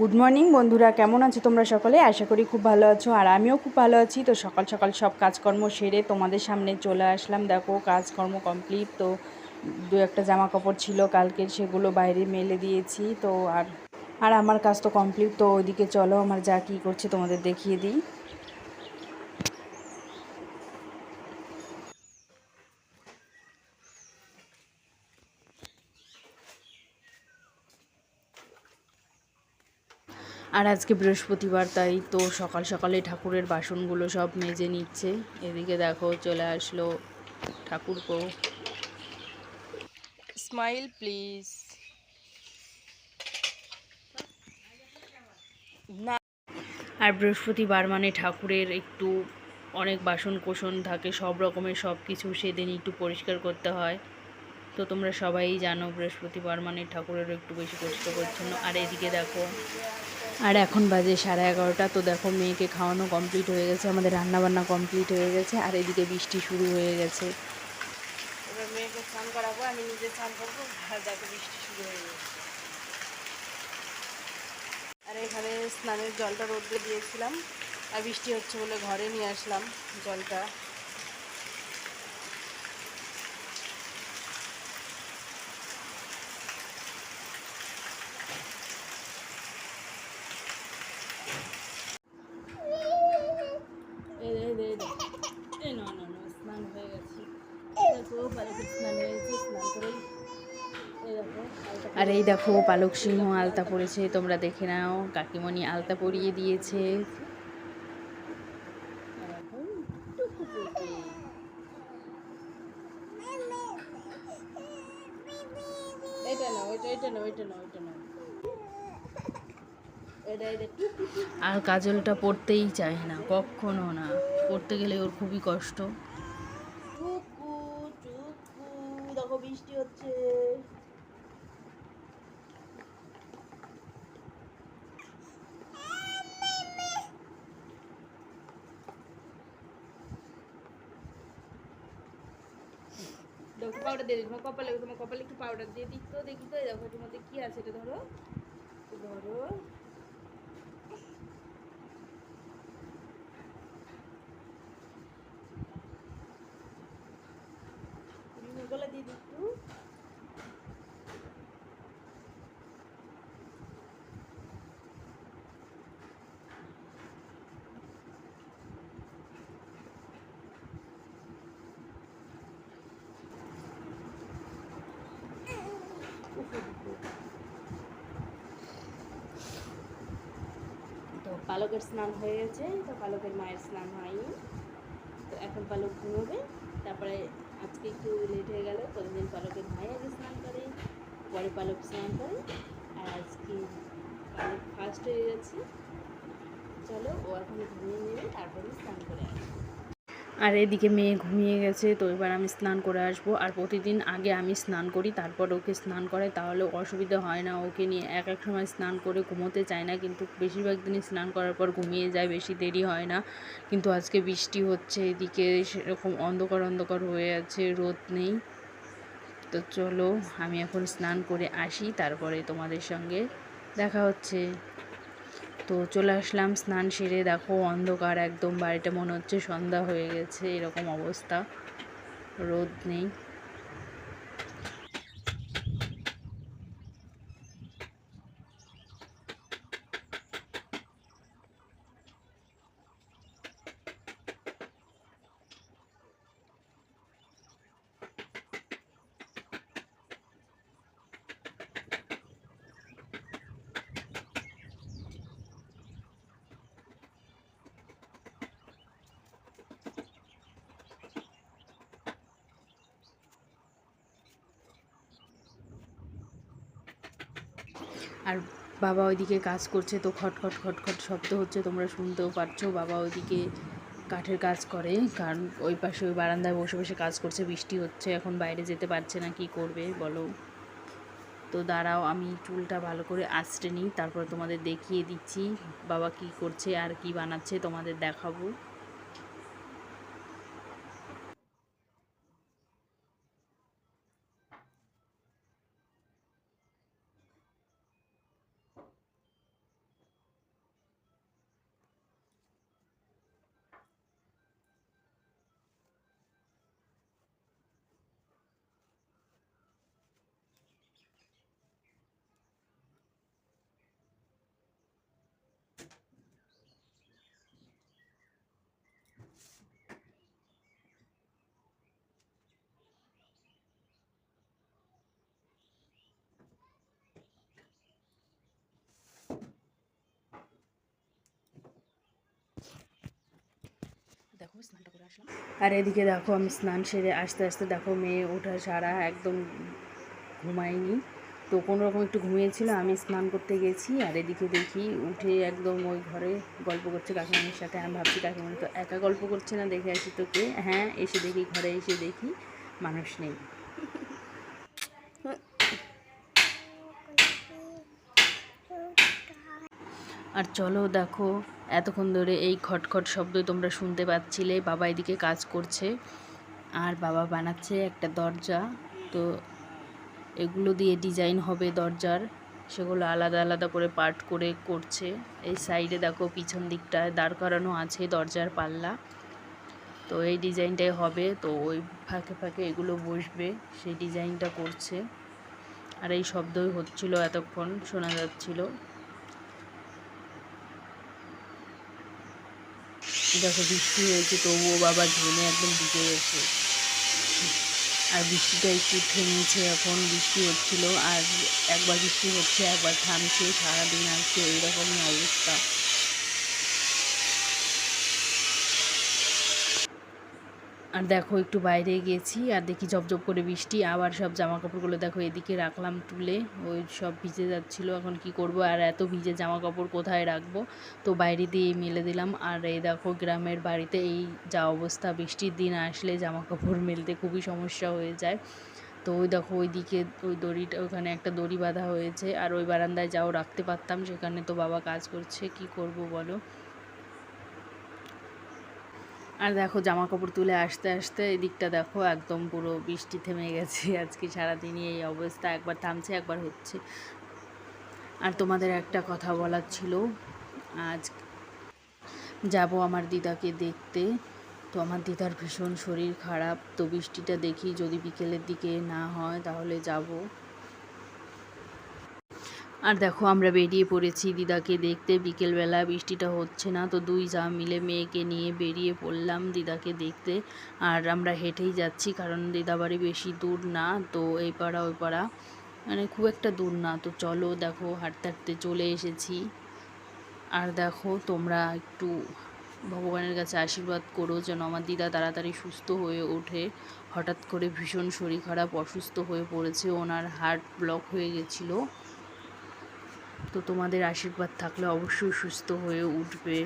Good morning বন্ধুরা, কেমন আছো তোমরা সকলে? আশা করি খুব ভালো আছো, আর আমিও খুব ভালো আছি। তো সকাল সকাল সব কাজকর্ম সেরে তোমাদের সামনে চলে আসলাম। দেখো, কাজকর্ম কমপ্লিট তো দু একটা জামা কাপড় ছিল কালকে, সেগুলো বাইরে মেলে দিয়েছি, তো আর আর আমার কাজ তো কমপ্লিট তো ওইদিকে চলো, আমার যা কী করছে তোমাদের দেখিয়ে দিই। আর আজকে বৃহস্পতিবার তাই তো সকাল সকালে ঠাকুরের বাসনগুলো সব মেজে নিচ্ছে। এদিকে দেখো চলে আসলো ঠাকুরপো। Smile please. না। আর বৃহস্পতিবার মানে ঠাকুরের একটু অনেক বাসন কোসন থাকে সব রকমের সব কিছু সেদিন একটু পরিষ্কার করতে হয়। তো তোমরা সবাই জানো বৃহস্পতিবার মানে ঠাকুরেরও একটু বেশি পরিষ্কার পরিচ্ছন্ন। আর এদিকে দেখো আর এখন বাজে সাড়ে এগারোটা, তো দেখো মেয়েকে খাওয়ানো কমপ্লিট হয়ে গেছে, আমাদের রান্না বান্না কমপ্লিট হয়ে গেছে, আর এদিকে বৃষ্টি শুরু হয়ে গেছে। এবার মেয়েকে স্নান করাবো, আমি নিজে স্নান করব বৃষ্টি শুরু হয়ে গেছে। আর এখানে স্নানের জলটা রোদ্রে দিয়েছিলাম, আর বৃষ্টি হচ্ছে বলে ঘরে নিয়ে আসলাম জলটা এই রে, এই রে, এই রে। এই না, না, না, স্নান হয়ে গেছে। পালকের স্নান স্নান আর এই দেখো পালক সিংহ আলতা পরেছে তোমরা দেখে নাও কাকিমণি আলতা পরিয়ে দিয়েছে। আর কাজলটা পড়তেই চায় না কখনো না। পড়তে গেলে ওর খুবই কষ্ট। বৃষ্টি হচ্ছে। দেখো পাউডার দিয়ে তোমার কপালে তোমার কপালে একটু পাউডার দিয়ে দিই তো, দেখি তো দেখো মধ্যে কি আছে এটা ধরো। ধরো তুমি গলা দিয়ে দিই একটু তো পালকের স্নান হয়ে গেছে, তো পালকের মায়ের স্নান হয়নি। তো এখন পালক ঘুমোবে, তারপরে আজকে একটু লেট হয়ে গেল প্রতিদিন পালকের ভাই আগে স্নান করে, পরে পালক স্নান করে, আর আজকে পালক ফার্স্ট হয়ে গেছে। চলো ও এখন ঘুমিয়ে নেবে, তারপরে স্নান করে আসবে। আর এদিকে মেয়ে ঘুমিয়ে গেছে, তো এবার আমি স্নান করে আসব। আর প্রতিদিন আগে আমি স্নান করি, তারপর ওকে স্নান করে তাহলে অসুবিধা হয় না। ওকে নিয়ে এক এক সময় স্নান করে ঘুমোতে চায় না, কিন্তু বেশিরভাগ দিনই স্নান করার পর ঘুমিয়ে যায়, বেশি দেরি হয় না। কিন্তু আজকে বৃষ্টি হচ্ছে, এদিকে সেরকম অন্ধকার অন্ধকার হয়ে আছে, রোদ নেই। তো চলো, আমি এখন স্নান করে আসি, তারপরে তোমাদের সঙ্গে দেখা হচ্ছে। তো চলে আসলাম, স্নান সেরে দেখো অন্ধকার একদম বাড়িটা মনে হচ্ছে সন্ধ্যা হয়ে গেছে, এরকম অবস্থা। রোদ নেই। আর বাবা ওইদিকে কাজ করছে তো খটখট খটখট শব্দ হচ্ছে, তোমরা শুনতেও পারছ। বাবা ওইদিকে কাঠের কাজ করে, কারণ ওই পাশে ওই বারান্দায় বসে বসে কাজ করছে, বৃষ্টি হচ্ছে, এখন বাইরে যেতে পারছে না, কি করবে বলো? তো দাঁড়াও, আমি চুলটা ভালো করে আঁচড়ে নিই, তারপর তোমাদের দেখিয়ে দিচ্ছি, বাবা কি করছে আর কি বানাচ্ছে, তোমাদের দেখাবো। আর এদিকে দেখো, আমি স্নান সেরে আস্তে আস্তে দেখো, মেয়ে ওঠা সারা একদম ঘুমায়নি। তো কোনো রকম একটু ঘুমিয়েছিল, আমি স্নান করতে গেছি। আর এদিকে দেখি, উঠে একদম ওই ঘরে গল্প করছে কাকিমানির সাথে। আমি ভাবছি কাকিমানি তো একা গল্প করছে না, দেখে আসি তোকে হ্যাঁ এসে দেখি, ঘরে এসে দেখি মানুষ নেই। আর চলো দেখো, এতক্ষণ ধরে এই খটখট শব্দ তোমরা শুনতে পাচ্ছিলে, বাবা এদিকে কাজ করছে। আর বাবা বানাচ্ছে একটা দরজা, তো এগুলো দিয়ে ডিজাইন হবে দরজার। সেগুলো আলাদা আলাদা করে পার্ট করে করছে। এই সাইডে দেখো পিছন দিকটায় দাঁড় করানো আছে দরজার পাল্লা। তো এই ডিজাইনটাই হবে, তো ওই ফাঁকে ফাঁকে এগুলো বসবে, সেই ডিজাইনটা করছে। আর এই শব্দই হচ্ছিল এতক্ষণ, শোনা যাচ্ছিল। দেখো বৃষ্টি হয়েছে, তবুও বাবা ঘেমে একদম ভিজে গেছে। আর বৃষ্টিটা একটু থেমেছে এখন, বৃষ্টি হচ্ছিল, আর একবার বৃষ্টি হচ্ছে, একবার থামছে, সারাদিন আজকে এইরকমই অবস্থা। আর দেখো একটু বাইরে গেছি আর দেখি জবজব করে বৃষ্টি, আবার সব জামা কাপড়গুলো দেখো এদিকে রাখলাম তুলে, ওই সব ভিজে যাচ্ছিল, এখন কি করব আর এত ভিজে জামা কাপড় কোথায় রাখব? তো বাইরে দিয়ে মেলে দিলাম, আর এই দেখো গ্রামের বাড়িতে এই যা অবস্থা, বৃষ্টির দিন আসলে জামা কাপড় মেলতে খুবই সমস্যা হয়ে যায়। তো ওই দেখো ওইদিকে ওই দড়িটা, ওখানে একটা দড়ি বাঁধা হয়েছে, আর ওই বারান্দায় যাও রাখতে পারতাম, সেখানে তো বাবা কাজ করছে, কি করব বলো? আর দেখো জামা কাপড় তুলে আসতে আসতে এদিকটা দেখো একদম পুরো বৃষ্টি থেমে গেছে। আজকে সারাদিনই এই অবস্থা, একবার থামছে, একবার হচ্ছে। আর তোমাদের একটা কথা বলার ছিল, আজ যাব আমার দিদাকে দেখতে। তো আমার দিদার ভীষণ শরীর খারাপ, তো বৃষ্টিটা দেখি যদি বিকেলের দিকে না হয় তাহলে যাব। আর দেখো, আমরা বেরিয়ে পড়েছি। দিদাকে দেখতে বিকেলবেলা বৃষ্টিটা হচ্ছে না, তো দুই যা মিলে মেয়েকে নিয়ে বেরিয়ে পড়লাম দিদাকে দেখতে। আর আমরা হেঁটেই যাচ্ছি, কারণ দিদা বাড়ি বেশি দূর না, তো এই পাড়া ওই পাড়া। মানে খুব একটা দূর না, তো চলো দেখো, হাঁটতে হাঁটতে চলে এসেছি। আর দেখো, তোমরা একটু ভগবানের কাছে আশীর্বাদ করো, যেন আমার দিদা তাড়াতাড়ি সুস্থ হয়ে ওঠে। হঠাৎ করে ভীষণ শরীর খারাপ, অসুস্থ হয়ে পড়েছে, ওনার হার্ট ব্লক হয়ে গেছিল। তো তোমাদের আশীর্বাদ থাকলে অবশ্যই সুস্থ হয়ে উঠবে।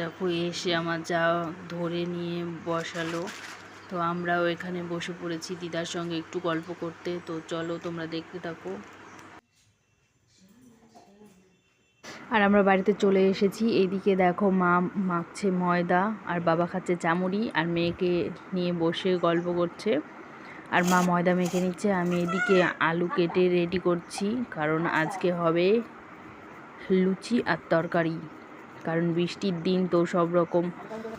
দেখো এসে আমার যা ধরে নিয়ে বসালো। তো আমরাও এখানে বসে পড়েছি দিদার সঙ্গে একটু গল্প করতে। তো চলো, তোমরা দেখতে থাকো। আর আমরা বাড়িতে চলে এসেছি। এইদিকে দেখো, মা মাখছে ময়দা আর বাবা খাচ্ছে চামড়ি আর মেয়েকে নিয়ে বসে গল্প করছে। আর মা ময়দা মেখে নিচ্ছে। আমি এদিকে আলু কেটে রেডি করছি, কারণ আজকে হবে লুচি আর তরকারি। কারণ বৃষ্টির দিন তো সব রকম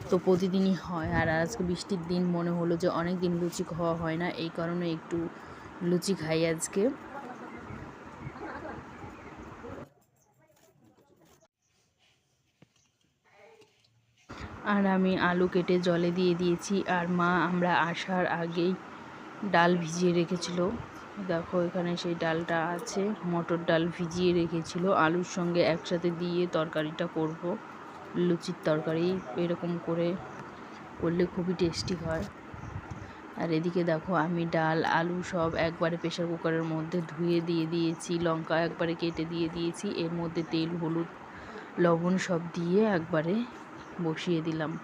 তো প্রতিদিনই হয়। আর আজকে বৃষ্টির দিন মনে হলো যে অনেক দিন লুচি খাওয়া হয় না, এই কারণে একটু লুচি খাই আজকে। আর আমি আলু কেটে জলে দিয়ে দিয়েছি। আর মা, আমরা আসার আগেই ডাল ভিজিয়ে রেখেছিল। দেখো, এখানে সেই ডালটা আছে। মটর ডাল ভিজিয়ে রেখেছিল। আলুর সঙ্গে একসাথে দিয়ে তরকারিটা করব। লুচির তরকারি এরকম করে করলে খুবই টেস্টি হয়। আর এদিকে দেখো, আমি ডাল, আলু সব একবারে প্রেশার কুকারের মধ্যে ধুয়ে দিয়ে দিয়েছি। লঙ্কা একবারে কেটে দিয়ে দিয়েছি। এর মধ্যে তেল, হলুদ, লবণ সব দিয়ে একবারে বসিয়ে দিলাম।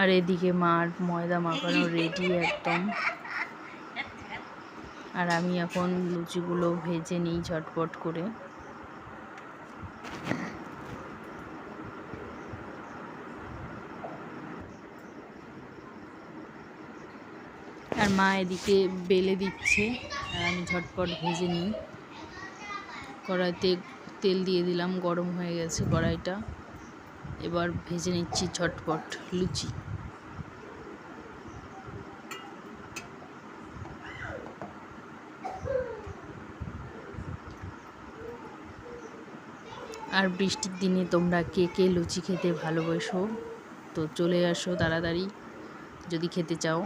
আর এদিকে মার ময়দা মাখানো রেডি একদম। আর আমি এখন লুচিগুলো ভেজে নিই ঝটপট করে। আর মা এদিকে বেলে দিচ্ছে, আর আমি ঝটপট ভেজে নিই। কড়াইতে তেল দিয়ে দিলাম, গরম হয়ে গেছে কড়াইটা। এবার ভেজে নিচ্ছি ঝটপট লুচি। আর বৃষ্টির দিনে তোমরা কে কে লুচি খেতে ভালোবাসো? তো চলে আসো তাড়াতাড়ি, যদি খেতে চাও।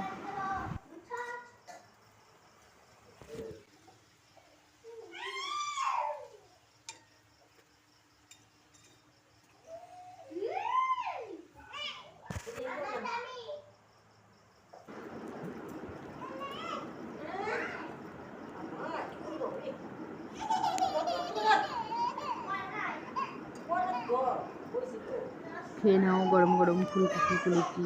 খেয়ে নাও, গরম গরম ফুলকপি ফুলকপি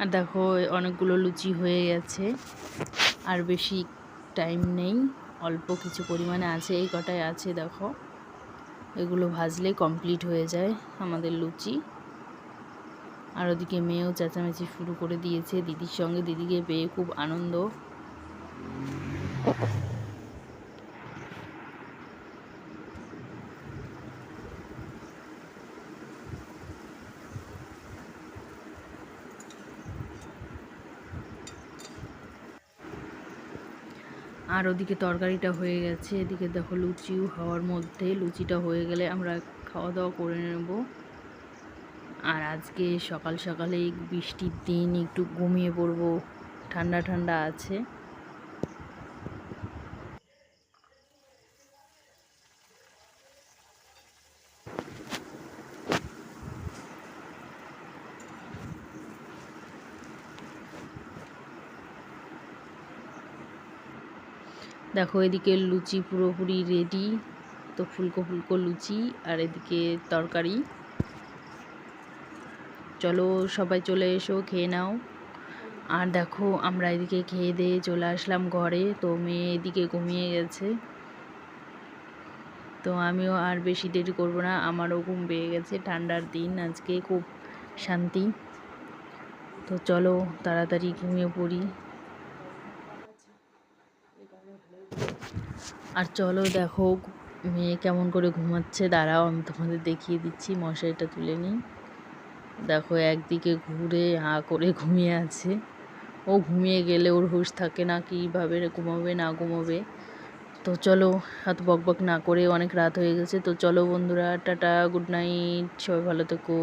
আর দেখো, অনেকগুলো লুচি হয়ে গেছে। আর বেশি টাইম নেই, অল্প কিছু পরিমাণে আছে, এই কটায় আছে দেখো। এগুলো ভাজলে কমপ্লিট হয়ে যায় আমাদের লুচি। আর ওদিকে মেয়েও চেঁচামেচি শুরু করে দিয়েছে, দিদির সঙ্গে। দিদিকে পেয়ে খুব আনন্দ। আর ওদিকে তরকারিটা হয়ে গেছে। এদিকে দেখো লুচিও হওয়ার মধ্যে লুচিটা হয়ে গেলে আমরা খাওয়া দাওয়া করে নেব। আর আজকে সকাল সকালে বৃষ্টির দিন, একটু ঘুমিয়ে পড়ব। ঠান্ডা ঠান্ডা আছে। দেখো, এদিকে লুচি পুরোপুরি রেডি তো ফুলকো ফুলকো লুচি আর এদিকে তরকারি। চলো সবাই চলে এসো, খেয়ে নাও। আর দেখো, আমরা এদিকে খেয়ে দিয়ে চলে আসলাম ঘরে, তো মেয়ে এদিকে ঘুমিয়ে গেছে। তো আমিও আর বেশি দেরি করব না, আমারও ঘুম পেয়ে গেছে, ঠান্ডার দিন, আজকে খুব শান্তি। তো চলো, তাড়াতাড়ি ঘুমিয়ে পড়ি। আর চলো দেখো, মেয়ে কেমন করে ঘুমাচ্ছে। দাঁড়াও, আমি তোমাদের দেখিয়ে দিচ্ছি, মশারিটা তুলে নিই। দেখো, একদিকে ঘুরে হা করে ঘুমিয়ে আছে। ও ঘুমিয়ে গেলে ওর হুঁশ থাকে না কীভাবে ঘুমাবে, না ঘুমাবে। তো চলো এত বক বক না করে অনেক রাত হয়ে গেছে। তো চলো বন্ধুরা, টাটা, গুড নাইট, সবাই ভালো থেকো।